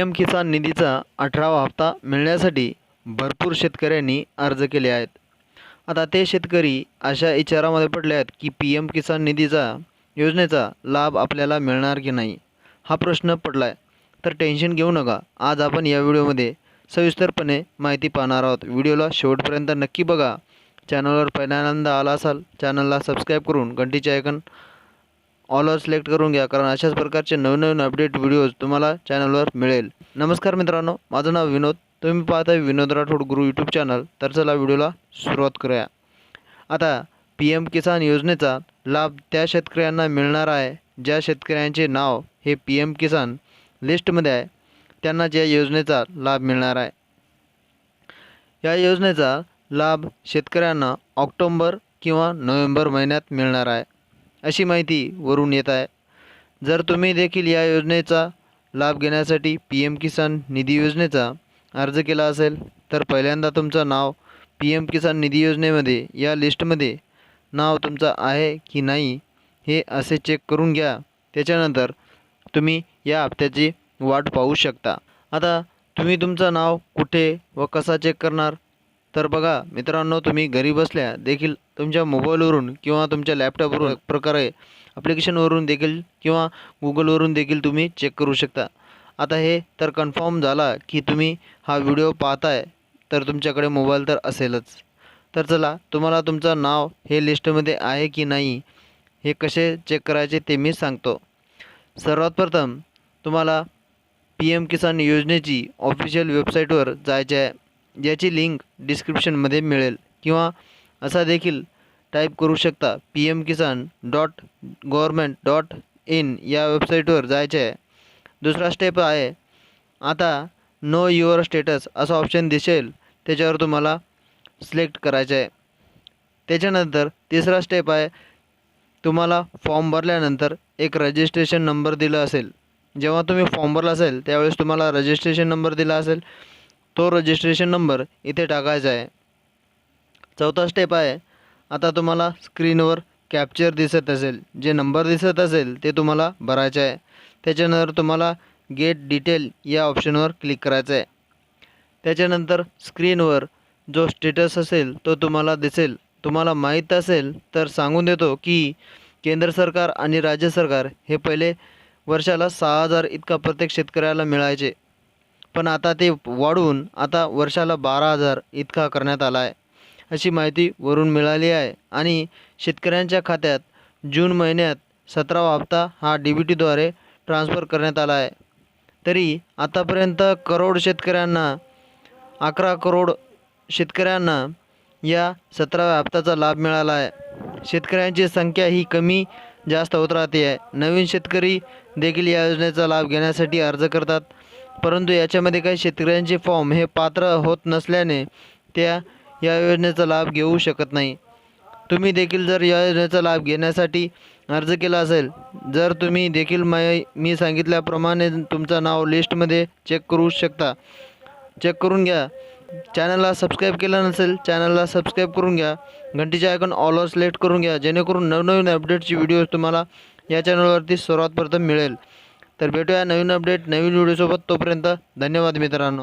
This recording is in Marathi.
एम किसान निधीचा अठरावा हप्ता मिळण्यासाठी भरपूर शेतकऱ्यांनी अर्ज केले आहेत. आता ते शेतकरी अशा विचारामध्ये पडले आहेत की पी एम किसान निधीचा योजनेचा लाभ आपल्याला मिळणार की नाही हा प्रश्न पडला आहे तर टेन्शन घेऊ नका. आज आपण या व्हिडिओमध्ये सविस्तरपणे माहिती पाहणार आहोत. व्हिडिओला शेवटपर्यंत नक्की बघा. चॅनलवर पहिल्यांदा आला असाल चॅनलला सबस्क्राईब करून घंटीचे आयकन ऑलवर सिलेक्ट करून घ्या कारण अशाच प्रकारचे नवनवीन अपडेट व्हिडिओज तुम्हाला चॅनलवर मिळेल. नमस्कार मित्रांनो माझं नाव विनोद. तुम्ही पाहताय विनोद राठोड गुरु यूट्यूब चॅनल तर चला व्हिडिओला सुरुवात करूया. आता पी एम किसान योजनेचा लाभ त्या शेतकऱ्यांना मिळणार आहे ज्या शेतकऱ्यांचे नाव हे पी एम किसान लिस्टमध्ये आहे. त्यांनाच या योजनेचा लाभ मिळणार आहे. या योजनेचा लाभ शेतकऱ्यांना ऑक्टोंबर किंवा नोव्हेंबर महिन्यात मिळणार आहे. अशी माहिती वरून येत आहे. जर तुम्ही देखील या योजनेचा लाभ घेण्यासाठी पी एम किसान निधी योजनेचा अर्ज केला असेल तर पहिल्यांदा तुमचं नाव पी एम किसान निधी योजनेमध्ये या लिस्टमध्ये नाव तुमचं आहे की नाही हे असे चेक करून घ्या. त्याच्यानंतर तुम्ही या हप्त्याची वाट पाहू शकता. आता तुम्ही तुमचं नाव कुठे व कसा चेक करणार? तर बघा मित्रांनो तुम्ही घरी बसल्या देखील तुमच्या मोबाईलवरून किंवा तुमच्या लॅपटॉपवरून प्रकारे ॲप्लिकेशनवरून देखील किंवा गुगलवरून देखील तुम्ही चेक करू शकता. आता हे तर कन्फर्म झाला की तुम्ही हा व्हिडिओ पाहताय तर तुमच्याकडे मोबाईल तर असेलच. तर चला तुम्हाला तुमचं नाव हे लिस्टमध्ये आहे की नाही हे कसे चेक करायचे ते मी सांगतो. सर्वात प्रथम तुम्हाला पी एम किसान योजनेची ऑफिशियल वेबसाईटवर जायचे आहे. ज्याची लिंक डिस्क्रिप्शनमध्ये मिळेल किंवा असा देखील टाईप करू शकता P M Kisan dot government dot in या वेबसाईटवर जायचे आहे. दुसरा स्टेप आहे आता नो युअर स्टेटस असा ऑप्शन दिसेल त्याच्यावर तुम्हाला सिलेक्ट करायचं आहे. त्याच्यानंतर तिसरा स्टेप आहे तुम्हाला फॉर्म भरल्यानंतर एक रजिस्ट्रेशन नंबर दिला असेल. जेव्हा तुम्ही फॉर्म भरला असेल त्यावेळेस तुम्हाला रजिस्ट्रेशन नंबर दिला असेल. तो रजिस्ट्रेशन नंबर इथे टाकायचा आहे. चौथा स्टेप आहे. आता तुम्हाला स्क्रीनवर कॅप्चर दिसत असेल. जे नंबर दिसत असेल ते तुम्हाला भरायचे आहे. त्याच्यानंतर तुम्हाला गेट डिटेल या ऑप्शनवर क्लिक करायचं आहे. त्याच्यानंतर स्क्रीनवर जो स्टेटस असेल तो तुम्हाला दिसेल. तुम्हाला माहीत असेल तर सांगून देतो की केंद्र सरकार आणि राज्य सरकार हे पहिले वर्षाला सहा हजार इतका प्रत्येक शेतकऱ्याला मिळायचे. पण आता ते वाढवून आता वर्षाला बारा हजार इतका करण्यात आला आहे. अशी माहिती वरून मिळाली आहे. आणि शेतकऱ्यांच्या खात्यात जून महिन्यात सतरावा हप्ता हा डी बी टीद्वारे ट्रान्स्फर करण्यात आला आहे. तरी आतापर्यंत करोड शेतकऱ्यांना अकरा करोड शेतकऱ्यांना या सतराव्या हप्त्याचा लाभ मिळाला आहे. शेतकऱ्यांची संख्या ही कमी जास्त होत राहते आहे. नवीन शेतकरी देखील या योजनेचा लाभ घेण्यासाठी अर्ज करतात. परंतु याच्यामध्ये काही शेतकऱ्यांचे फॉर्म हे पात्र होत नसल्याने त्या या योजनेचा लाभ घेऊ शकत नाही. तुम्ही देखील जर या योजनेचा लाभ घेण्यासाठी अर्ज केला असेल जर तुम्ही देखील माय मी सांगितल्याप्रमाणे तुमचं नाव लिस्टमध्ये चेक करू शकता. चेक करून घ्या. चॅनलला सबस्क्राईब केलं नसेल चॅनलला सबस्क्राईब करून घ्या. घंटीचे आयकॉन ऑलवर सिलेक्ट करून घ्या जेणेकरून नवनवीन अपडेटची व्हिडिओज तुम्हाला या चॅनलवरती सर्वात प्रथम मिळेल. तर भेटूया नवीन अपडेट नवीन व्हिडिओसोबत तोपर्यंत धन्यवाद मित्रांनो.